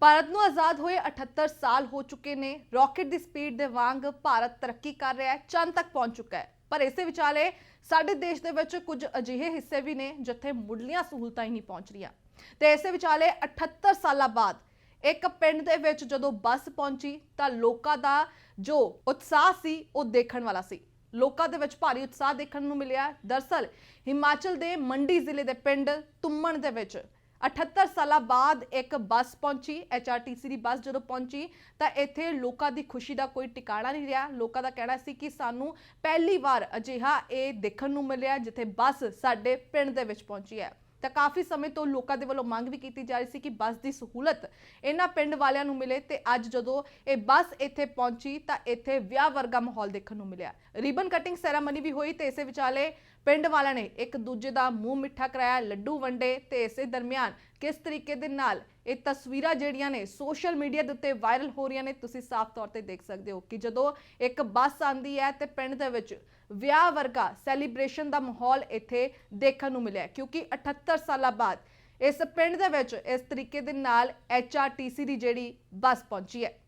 ਭਾਰਤ ਨੂੰ ਆਜ਼ਾਦ ਹੋਏ 78 ਸਾਲ ਹੋ ਚੁੱਕੇ ਨੇ। ਰਾਕਟ ਦੀ ਸਪੀਡ ਦੇ ਵਾਂਗ ਭਾਰਤ ਤਰੱਕੀ ਕਰ ਰਿਹਾ ਹੈ ਚੰਦ ਤੱਕ ਪਹੁੰਚ ਚੁੱਕਾ ਹੈ। ਪਰ ਇਸੇ ਵਿਚਾਲੇ ਸਾਡੇ ਦੇਸ਼ ਦੇ ਵਿੱਚ ਕੁਝ ਅਜਿਹੇ ਹਿੱਸੇ ਵੀ ਨੇ ਜਿੱਥੇ ਮੁੱਢਲੀਆਂ ਸਹੂਲਤਾਂ ਹੀ ਨਹੀਂ ਪਹੁੰਚ ਰਹੀਆਂ। ਤੇ ਇਸੇ ਵਿਚਾਲੇ 78 ਸਾਲਾਂ ਬਾਅਦ ਇੱਕ ਪਿੰਡ ਦੇ ਵਿੱਚ ਜਦੋਂ ਬੱਸ ਪਹੁੰਚੀ ਤਾਂ ਲੋਕਾਂ ਦਾ ਜੋ ਉਤਸ਼ਾਹ ਸੀ, ਉਹ ਦੇਖਣ ਵਾਲਾ ਸੀ। ਲੋਕਾਂ ਦੇ ਵਿੱਚ ਭਾਰੀ ਉਤਸ਼ਾਹ ਦੇਖਣ ਨੂੰ ਮਿਲਿਆ ਦਰਸਲ, ਹਿਮਾਚਲ ਦੇ ਮੰਡੀ ਜ਼ਿਲ੍ਹੇ ਦੇ ਪਿੰਡ ਤੁੰਮਣ ਦੇ ਵਿੱਚ 78 ਸਾਲਾਂ ਬਾਅਦ ਇੱਕ ਬੱਸ ਪਹੁੰਚੀ HRTC ਦੀ ਬੱਸ ਜਦੋਂ ਪਹੁੰਚੀ, ਤਾਂ ਇੱਥੇ ਲੋਕਾਂ ਦੀ ਖੁਸ਼ੀ ਦਾ ਕੋਈ ਟਿਕਾਣਾ ਨਹੀਂ ਰਿਹਾ। ਲੋਕਾਂ ਦਾ ਕਹਿਣਾ ਸੀ ਕਿ ਸਾਨੂੰ ਪਹਿਲੀ ਵਾਰ ਅਜਿਹਾ ਇਹ ਦੇਖਣ ਨੂੰ ਮਿਲਿਆ, ਜਿੱਥੇ ਬੱਸ ਸਾਡੇ ਪਿੰਡ ਦੇ ਵਿੱਚ ਪਹੁੰਚੀ ਹੈ। ਤਾਂ ਕਾਫੀ ਸਮੇਂ ਤੋਂ ਲੋਕਾਂ ਦੇ ਵੱਲੋਂ ਮੰਗ ਵੀ ਕੀਤੀ ਜਾ ਰਹੀ ਸੀ ਕਿ ਬੱਸ ਦੀ ਸਹੂਲਤ ਇਹਨਾਂ ਪਿੰਡ ਵਾਲਿਆਂ ਨੂੰ ਮਿਲੇ ਤੇ ਅੱਜ ਜਦੋਂ ਇਹ ਬੱਸ ਇੱਥੇ ਪਹੁੰਚੀ ਤਾਂ ਇੱਥੇ ਵਿਆਹ ਵਰਗਾ ਮਾਹੌਲ ਦੇਖਣ ਨੂੰ ਮਿਲਿਆ। ਰਿਬਨ ਕਟਿੰਗ ਸੈਰਾਮਨੀ ਵੀ ਹੋਈ ਤੇ ਇਸੇ ਵਿਚਾਲੇ ਪਿੰਡ ਵਾਲਿਆਂ ਨੇ ਇੱਕ ਦੂਜੇ ਦਾ ਮੂੰਹ ਮਿੱਠਾ ਕਰਾਇਆ, ਲੱਡੂ ਵੰਡੇ ਤੇ ਇਸੇ ਦਰਮਿਆਨ ਕਿਸ ਤਰੀਕੇ ਦੇ ਨਾਲ ਇਹ ਤਸਵੀਰਾਂ ਜਿਹੜੀਆਂ ਨੇ ਸੋਸ਼ਲ ਮੀਡੀਆ ਦੇ ਉੱਤੇ ਵਾਇਰਲ ਹੋ ਰਹੀਆਂ ਨੇ, ਤੁਸੀਂ ਸਾਫ਼ ਤੌਰ ਤੇ ਦੇਖ ਸਕਦੇ ਹੋ ਕਿ ਜਦੋਂ ਇੱਕ ਬੱਸ ਆਂਦੀ ਹੈ ਤੇ ਪਿੰਡ ਦੇ ਵਿੱਚ ਵਿਆਹ ਵਰਗਾ ਸੈਲੀਬ੍ਰੇਸ਼ਨ ਦਾ ਮਾਹੌਲ ਇੱਥੇ ਦੇਖਣ ਨੂੰ ਮਿਲਿਆ ਕਿਉਂਕਿ 78 ਸਾਲਾਂ ਬਾਅਦ ਇਸ ਪਿੰਡ ਦੇ ਵਿੱਚ ਇਸ ਤਰੀਕੇ ਦੇ ਨਾਲ HRTC ਦੀ ਜਿਹੜੀ ਬੱਸ ਪਹੁੰਚੀ ਹੈ।